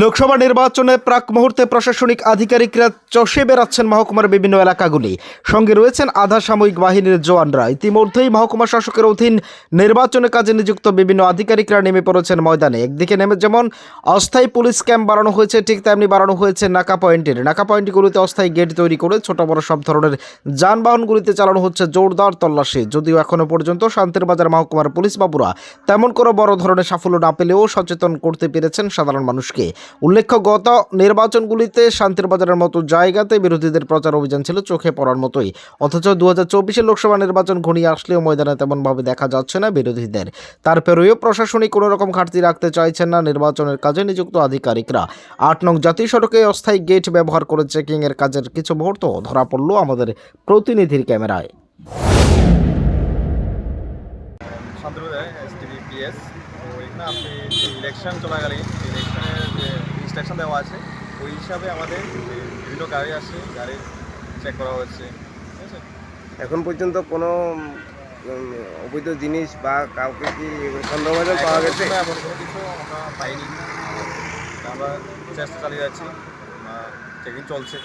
লোকসভা নির্বাচনে প্রাক মুহূর্তে প্রশাসনিক আধিকারিকরা চষে বেড়াচ্ছেন মহকুমার বিভিন্ন এলাকাগুলি। সঙ্গে রয়েছেন আধা সাময়িক বাহিনীর জওয়ানরা। ইতিমধ্যেই মহকুমা শাসকের অধীন নির্বাচনের কাজে নিযুক্ত বিভিন্ন আধিকারিকরা নেমে পড়েছেন ময়দানে। একদিকে নেমে যেমন অস্থায়ী পুলিশ ক্যাম্প বাড়ানো হয়েছে, ঠিক তেমনি বাড়ানো হয়েছে নাকা পয়েন্টের। নাকা পয়েন্টগুলিতে অস্থায়ী গেট তৈরি করে ছোট বড় সব ধরনের যানবাহনগুলিতে চালানো হচ্ছে জোরদার তল্লাশি। যদিও এখনও পর্যন্ত শান্তির বাজার মহকুমার পুলিশ বাবুরা তেমন কোনো বড় ধরনের সাফল্য না পেলেও সচেতন করতে পেরেছেন সাধারণ মানুষকে। উল্লেখ্য, গত নির্বাচনগুলিতে শান্তির বাজারের মতো জায়গাতে বিরোধীদের প্রচার অভিযান ছিল চোখে পড়ার মতোই। অথচ দু হাজার লোকসভা নির্বাচন ঘনিয়ে আসলেও ময়দানে তেমনভাবে দেখা যাচ্ছে না বিরোধীদের। তারপরেও প্রশাসনিক কোনো রকম ঘাটতি রাখতে চাইছেন না নির্বাচনের কাজে নিযুক্ত আধিকারিকরা। আট নং জাতীয় সড়কে অস্থায়ী গেট ব্যবহার করে চেকিংয়ের কাজের কিছু মুহূর্ত ধরা পড়ল আমাদের প্রতিনিধির ক্যামেরায়। শান্তিপুরে এসটিবিপিএস তো এখানে আপনি ইলেকশন চলাকালীন ইনস্ট্রাকশন দেওয়া আছে। ওই হিসাবে আমাদের বিভিন্ন গাড়ি আছে গাড়ি চেক করা হচ্ছে। ঠিক আছে? এখন পর্যন্ত কোনো অবৈধ জিনিস বা কাউকে কি সন্দেহভাজন পাওয়া গেছে? এখন এমন কোনো কিছু আমরা পাইনি। আমরা চেষ্টা চালিয়ে যাচ্ছি চেকিং চলছে।